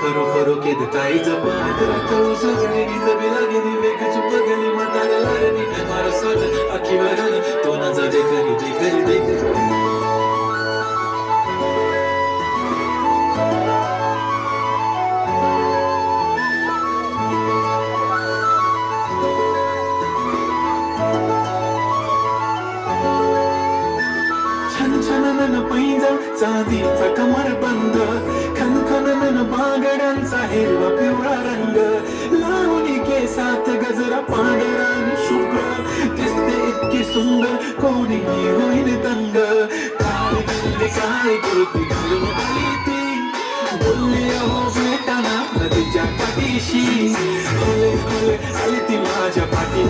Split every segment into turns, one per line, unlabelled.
खरो खरो केद ताईचा पाहत कळू सगळे नवी लागेली वेग चुपगली मनाला लागली मार अखी वरण तो न देखरी देखरी देखरी दे छन छननन पैंजण चांदीचा कमर बंद. सुंदर कोणी होईल दंग काय बिल्ली काय कृती घालून आली ती बोलली भेटाना नदीच्या आली ती माझ्या पाठी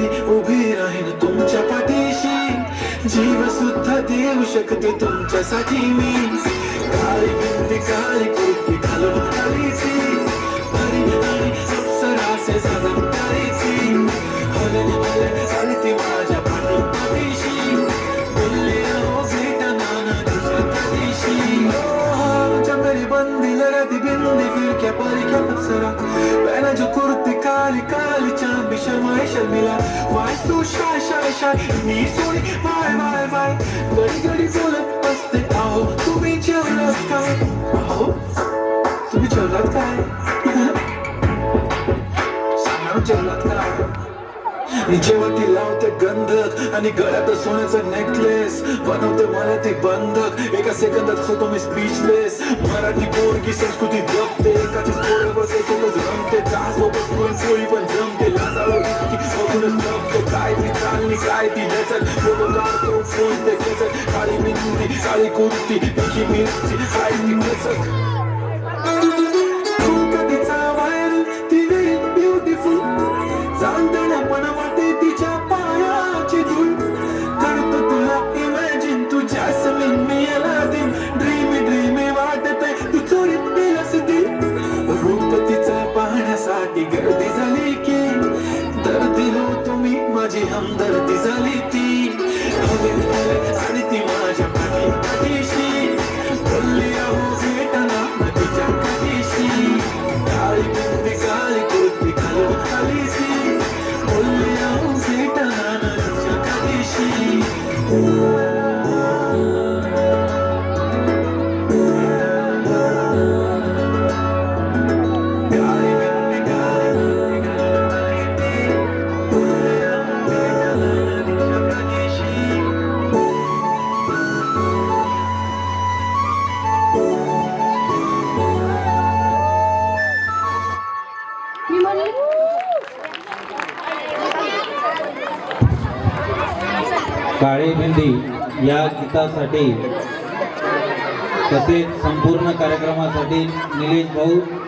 नेहमीसाठी उभी राहीन तुमच्या पाठीशी. जीव सुद्धा देऊ शकते तुमच्यासाठी मी. काळी बिंदी काळी कुर्ती घालून आलीची परी आणि अप्सराचे साधन करायची हलली हलली माझ्या पाठी पाठीशी. बोलले अहो भेटना ना तुझ्या दिवशी आमच्या बंदी लढती बिंदी फिरक्या परिक्या अप्सरा. पहनाची कुर्ती काली काली चांदी शमाय शर्मिला वाय तू शाय शाय शाय. मी सोनी वाय वाय वाय. घडी घडी बोलत असते. आहो तुम्ही जेवलात काय? आहो तुम्ही जेवलात काय? सांगा जेवलात काय? जेव्हा ती लावते गंधक आणि गळ्यात सोन्याचं नेकलेस बनवते मला ती बंधक. एका सेकंदात होतो मी स्पीचलेस मराठी पोरगी संस्कृती जपते. एकाची पोरवर सोबत रमते. सोबत पुरणपोळी पण जमते. इतकी बघूनच जमतो काय ती चालणी काय ती नजर फोटो काढतो फोन ते केसर काळी मिंदी काळी कुर्ती तिची मिरची काय ती कसक कधीचा माझी हमदर्दी झाली ती. हवे
मी म्हणली
काळे भेंडी या गीतासाठी तसेच संपूर्ण कार्यक्रमासाठी निलेश भाऊ